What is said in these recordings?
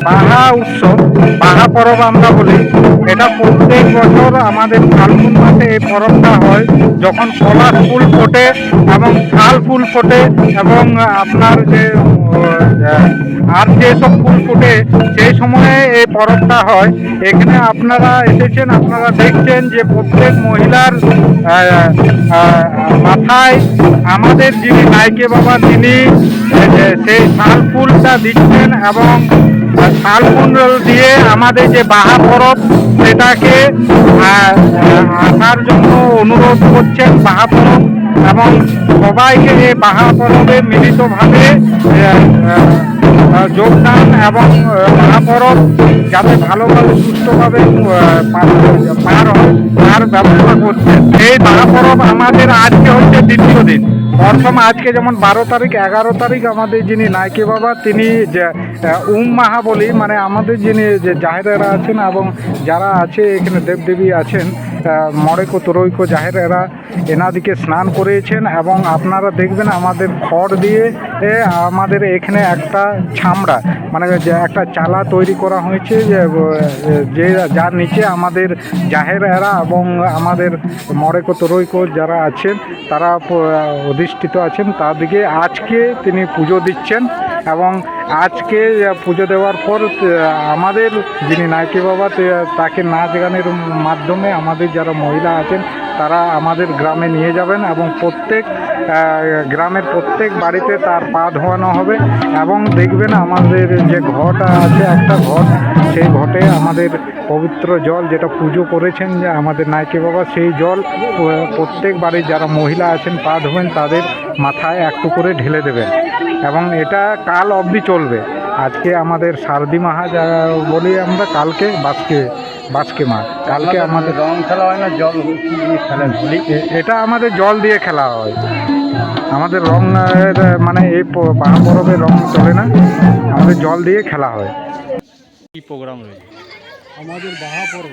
বাহা উৎসব বাহা পরব আমরা বলি এটা প্রত্যেক বছর আমাদের ফাল্গুন মাসে এই পরবটা হয়, যখন কলা ফুল ফোটে এবং শাল ফুল ফোটে এবং আপনার যে আর যেসব ফুল ফোটে, সেই সময়ে এই পরবটা হয়। এখানে আপনারা এসেছেন, আপনারা দেখছেন যে প্রত্যেক মহিলার মাথায় আমাদের যিনি নাইকে বাবা, তিনি সেই শাল ফুলটা দিচ্ছেন এবং শাল কুণ্ডল দিয়ে আমাদের যে বাহা পরব, সেটাকে আসার জন্য অনুরোধ করছেন বাহা পরব এবং সবাইকে এই বাহা পরবে মিলিতভাবে। যোগদান এবং আহ, বাহা পরব যাতে ভালোভাবে সুস্থভাবে পার- হয় তার ব্যবস্থা করছেন এই বাহা পরব আমাদের আজকে হচ্ছে দ্বিতীয় দিন। প্রথম আজকে যেমন বারো তারিখ এগারো তারিখ আমাদের যিনি নায়কে বাবা তিনি উম মাহা বলি মানে আমাদের যিনি যে জাহেরেরা আছেন এবং যারা আছে এখানে দেবদেবী আছেন মরেকো তরৈকো জাহেরেরা এনাদিকে স্নান করিয়েছেন এবং আপনারা দেখবেন আমাদের খড় দিয়ে আমাদের এখানে একটা ছামড়া মানে একটা চালা তৈরি করা হয়েছে, যে যার নিচে আমাদের জাহেরেরা এবং আমাদের মরেকো তরৈকো যারা আছেন, তারা অধিষ্ঠিত আছেন তাদেরকে আজকে তিনি পুজো দিচ্ছেন। এবং আজকে পুজো দেওয়ার পর আমাদের যিনি নায়কি বাবা তাকে নাচ গানের মাধ্যমে আমাদের যারা মহিলা আছেন, তারা আমাদের গ্রামে নিয়ে যাবেন এবং প্রত্যেক গ্রামের প্রত্যেক বাড়িতে তার পা ধোয়ানো হবে এবং দেখবেন আমাদের যে ঘট আছে, একটা ঘট, সেই ঘটে আমাদের পবিত্র জল, যেটা পুজো করেছেন যে আমাদের নায়কে বাবা, সেই জল প্রত্যেক বাড়ির যারা মহিলা আছেন, পা ধোবেন, তাদের মাথায় একটু করে ঢেলে দেবেন। এবং এটা কাল অবধি চলবে। আজকে আমাদের সারদি মাহা যা বলি আমরা কালকে বাসকে বাসকে মা কালকে আমাদের রং খেলা হয় না জল এটা আমাদের জল দিয়ে খেলা হয়। আমাদের রং এর, মানে এই প- পরবে রং চলে না আমাদের জল দিয়ে খেলা হয়। কি প্রোগ্রাম রয়েছে? আমাদের বাহা পরব।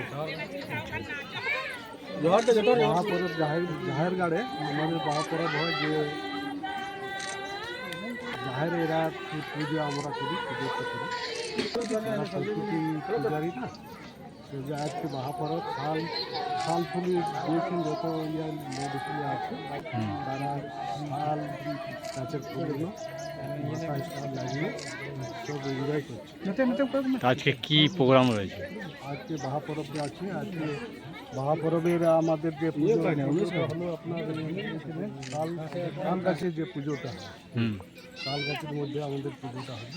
বাহা পরব জাহের জাহের গাড়ে আমাদের বাহা পরব হয় যে জাহের এরা পুজো আমরা করি পুজো করি। সংস্কৃতি পূজারি না? যে আজকে বাহা পরব শাল শাল ফুলি দিয়েছেন যত ইয়া মেডিসিন আছে তারা শাল গাছের ফুলগুলো লাগিয়ে সব এনজয় করছে। আজকে কি প্রোগ্রাম রয়েছে? আজকে বাহা পরব যে আছে আজকে বাহা পরবের আমাদের যে পুজো হলো আপনার গাছের যে পুজোটা হুম। তাল গাছের মধ্যে আমাদের পুজোটা হবে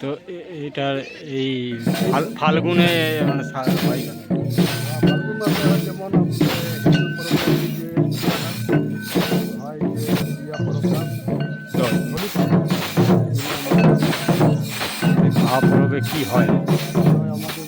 তো এ- এটার এই ফাল- ফাল্গুনে মানে ফাল্গুন মাসে যেমন আমাদের হয় মহাপরবে কি হয়? আমরা